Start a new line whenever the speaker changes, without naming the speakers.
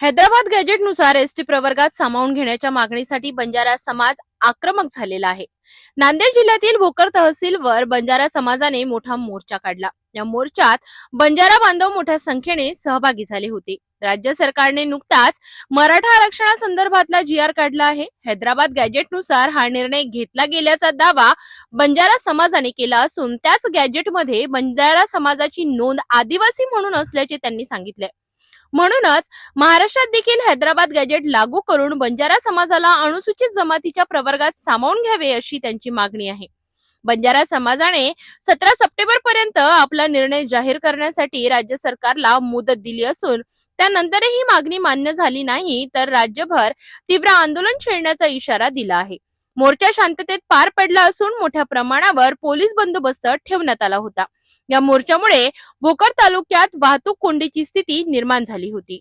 Hyderabad गॅजेटनुसार ST प्रवर्गात सामावून घेण्याच्या मागणीसाठी बंजारा समाज आक्रमक झालेला आहे. नांदेड जिल्ह्यातील भोकर तहसीलवर बंजारा समाजाने मोठा मोर्चा काढला. या मोर्चात बंजारा बांधव मोठ्या संख्येने सहभागी झाले होते. राज्य सरकारने नुकताच मराठा आरक्षणासंदर्भातला जी आर काढला आहे. हैदराबाद गॅजेटनुसार हा निर्णय घेतला गेल्याचा दावा बंजारा समाजाने केला असून त्याच गॅजेटमध्ये बंजारा समाजाची नोंद आदिवासी म्हणून असल्याचे त्यांनी सांगितले म्हणूनच महाराष्ट्रात देखील हैदराबाद गॅजेट लागू करून बंजारा समाजाला अनुसूचित जमातीच्या प्रवर्गात सामावून घ्यावे अशी त्यांची मागणी आहे. बंजारा समाजाने सतरा सप्टेंबर पर्यंत आपला निर्णय जाहीर करण्यासाठी राज्य सरकारला मुदत दिली असून त्यानंतरही मागणी मान्य झाली नाही तर राज्यभर तीव्र आंदोलन छेडण्याचा इशारा दिला आहे. मोर्चा शांततेत पार पडला असून मोठ्या प्रमाणावर पोलीस बंदोबस्त ठेवण्यात आला होता. या मोर्चामुळे भोकर तालुक्यात वाहतूक कोंडीची स्थिती निर्माण झाली होती.